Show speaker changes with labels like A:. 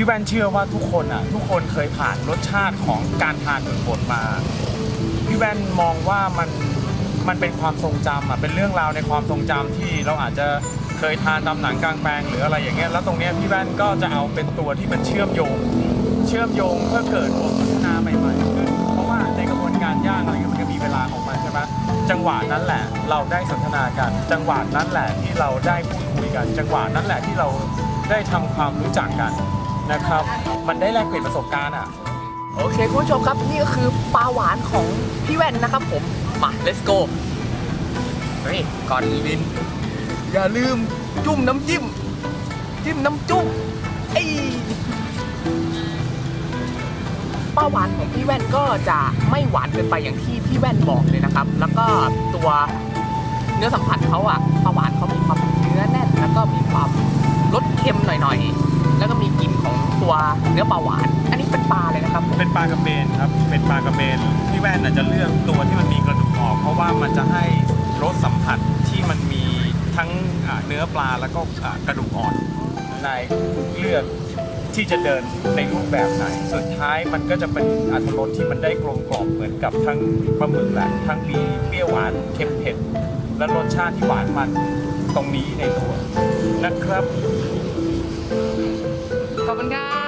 A: พี่แว่นเชื่อว่าทุกคนอะ ทุกคนเคยผ่านรสชาติของการทานหมึกบดมา พี่แว่นมองว่ามันมันเป็นความทรงจำอะเป็นเรื่องราวในความทรงจำที่เราอาจจะเคยทานตามหนังกลางแปลงหรืออะไรอย่างเงี้ยแล้วตรงเนี้ยพี่แว่นก็จะเอาเป็นตัวที่มันเชื่อมโยง เชื่อมโยงเพื่อเกิดบทสนทนาใหม่ๆขึ้นเพราะว่าในกระบวนการย่างอะไรเงี้ยมันก็มีเวลาของมันใช่ไหมจังหวะนั้นแหละเราได้สนทนากัน จังหวะนั้นแหละที่เราได้พูดคุยกัน จังหวะนั้นแหละที่เราได้ทำความรู้จักกัน นะครับ มันได้แลกเปลี่ยนประสบการณ์อะ
B: โอเคคุณผู้ชมครับนี่ก็คือปลาหวานของพี่แว่นนะครับผม มา let's go เฮ้ยก่อนลิน อย่าลืมจุ่มน้ำจิ้ม จิ้มน้ำจุ่มไอ้ปลาหวานของพี่แว่นก็จะไม่หวานเกินไปอย่างที่พี่แว่นบอกเลยนะครับ แล้วก็ตัวเนื้อสัมผัสเขาอะปลาหวานเขามีความ นื้อปลาหวาน อันนี้เป็นปลาเลยนะครับผม
A: เป็นปลากระเบนครับ เป็นปลากระเบนพี่แว่นอาจจะเลือกตัวที่มันมีกระดูกออก เพราะว่ามันจะให้รสสัมผัสที่มันมีทั้งอ่าเนื้อปลาแล้วก็อ่ากระดูกอ่อนนายเลือกที่จะเดินในรูปแบบไหน สุดท้ายมันก็จะเป็นอรรถรสที่มันได้กลมกล่อมเหมือนกับทั้งปลาหมึกแหละทั้งมีเปรี้ยวหวานเค็มเผ็ดและรสชาติที่หวานมันตรงนี้ในตัวนะครับ
B: ขอบคุณครับ